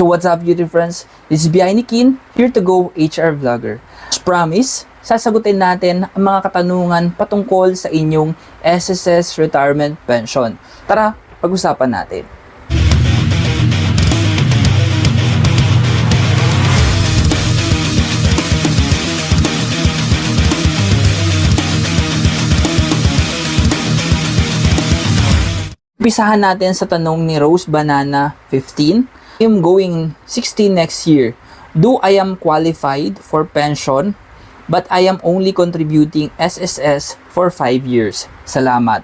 So what's up YouTube friends? This is Biay Kin, here to go HR Vlogger. As promise, sasagutin natin ang mga katanungan patungkol sa inyong SSS Retirement Pension. Tara, pag-usapan natin. Umpisahan natin sa tanong ni Rose Banana 15. I am going 16 next year. Do I am qualified for pension but I am only contributing SSS for 5 years? Salamat.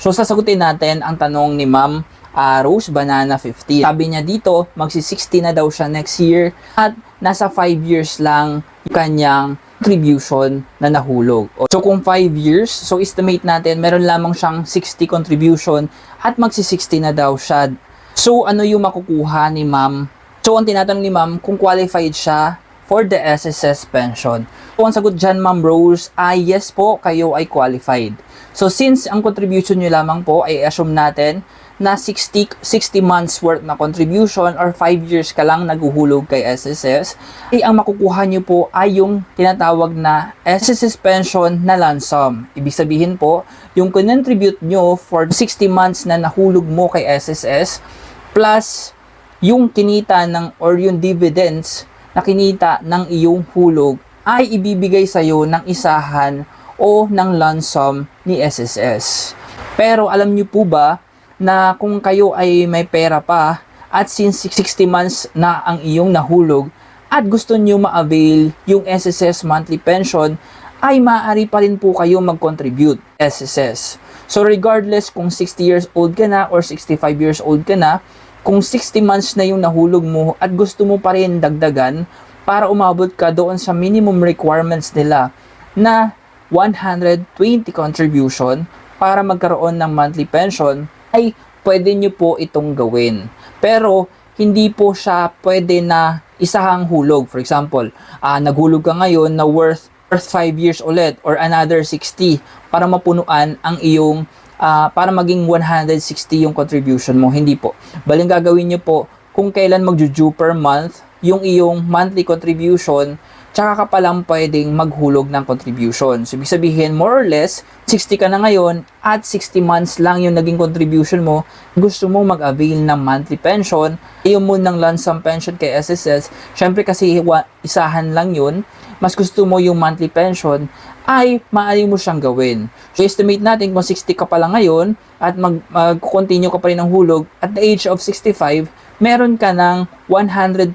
So sasagutin natin ang tanong ni Ma'am ah, Rose Banana 15. Sabi niya dito, magsi-60 na daw siya next year at nasa 5 years lang yung kanyang contribution na nahulog. So kung 5 years, so estimate natin meron lamang siyang 60 contribution at magsi-60 na daw siya. So ano yung makukuha ni ma'am? So ang tinatanong ni ma'am kung qualified siya for the SSS pension. So ang sagot dyan ma'am Rose ay yes po, kayo ay qualified. So since ang contribution nyo lamang po ay assume natin na 60, 60 months worth na contribution or 5 years ka lang naguhulog kay SSS, ay ang makukuha nyo po ay yung tinatawag na SSS pension na lump sum. Ibig sabihin po, yung contribute nyo for 60 months na nahulog mo kay SSS plus yung kinita ng or yung dividends na kinita ng iyong hulog ay ibibigay sa iyo ng isahan o ng lump sum ni SSS. Pero alam niyo po ba na kung kayo ay may pera pa at since 60 months na ang iyong nahulog at gusto niyo ma-avail yung SSS monthly pension ay maaari pa rin po kayo mag-contribute SSS. So regardless kung 60 years old ka na or 65 years old ka na, kung 60 months na yung nahulog mo at gusto mo pa rin dagdagan para umabot ka doon sa minimum requirements nila na 120 contribution para magkaroon ng monthly pension, ay pwede nyo po itong gawin. Pero hindi po siya pwede na isahang hulog. For example, ah, naghulog ka ngayon na worth worth 5 years ulit or another 60 para mapunuan ang iyong ah, para maging 160 yung contribution mo. Hindi po. Baling gagawin nyo po kung kailan magjuju per month yung iyong monthly contribution tsaka ka pa lang pwedeng maghulog ng contribution. So, ibig sabihin, more or less, 60 ka na ngayon at 60 months lang yung naging contribution mo, gusto mo mag-avail ng monthly pension, ayaw mo ng lump sum pension kay SSS, syempre kasi isahan lang yun, mas gusto mo yung monthly pension, ay maaari mo siyang gawin. So, estimate natin kung 60 ka pa lang ngayon at mag, mag-continue ka pa rin ng hulog, at the age of 65, meron ka ng 120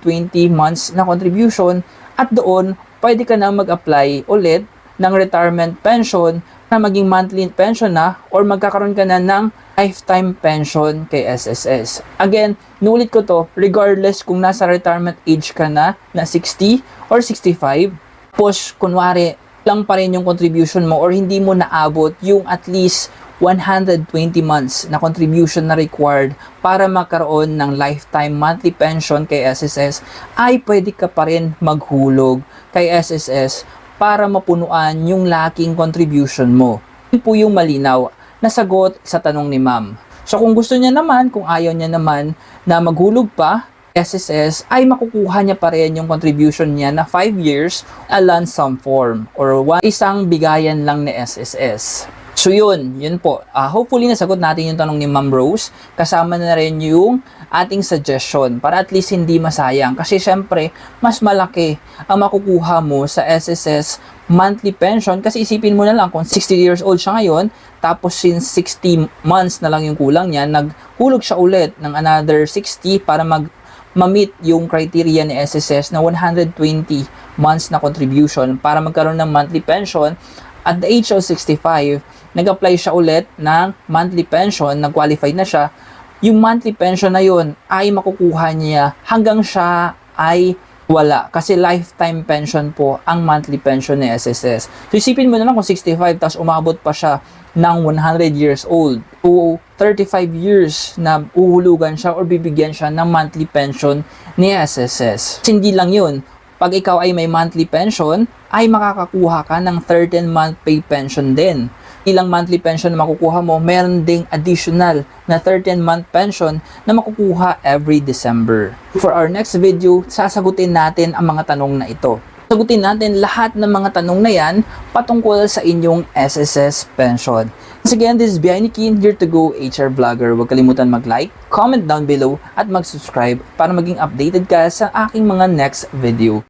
months na contribution at doon, pwede ka na mag-apply ulit ng retirement pension na maging monthly pension na or magkakaroon ka na ng lifetime pension kay SSS. Again, nulit ko to, regardless kung nasa retirement age ka na, na 60 or 65, push, kunwari, lang pa rin yung contribution mo or hindi mo naabot yung at least 120 months na contribution na required para magkaroon ng lifetime monthly pension kay SSS, ay pwede ka pa rin maghulog kay SSS para mapunuan yung laking contribution mo. Yun po yung malinaw na sagot sa tanong ni ma'am. So kung gusto niya naman, kung ayaw niya naman na maghulog pa, SSS ay makukuha niya pa rin yung contribution niya na 5 years a sum form or one, isang bigayan lang ni SSS. So yun, yun po. Ah, hopefully nasagot natin yung tanong ni Ma'am Rose. Kasama na rin yung ating suggestion para at least hindi masayang. Kasi syempre, mas malaki ang makukuha mo sa SSS monthly pension. Kasi isipin mo na lang kung 60 years old siya ngayon, tapos since 60 months na lang yung kulang niya, naghulog siya ulit ng another 60 para mag ma-meet yung criteria ni SSS na 120 months na contribution para magkaroon ng monthly pension. At the age of 65, nag-apply siya ulit ng monthly pension, nag-qualify na siya, yung monthly pension na yun ay makukuha niya hanggang siya ay wala. Kasi lifetime pension po ang monthly pension ni SSS. So isipin mo na lang kung 65 tapos umabot pa siya ng 100 years old o 35 years na uhulugan siya or bibigyan siya ng monthly pension ni SSS. Hindi lang yun. Pag ikaw ay may monthly pension, ay makakakuha ka ng 13-month pay pension din. Ilang monthly pension na makukuha mo, meron ding additional na 13-month pension na makukuha every December. For our next video, sasagutin natin ang mga tanong na ito. Sagutin natin lahat ng mga tanong na yan patungkol sa inyong SSS pension. Once again, this is Biani Kin, here to go HR Vlogger. Huwag kalimutan mag-like, comment down below, at mag-subscribe para maging updated ka sa aking mga next video.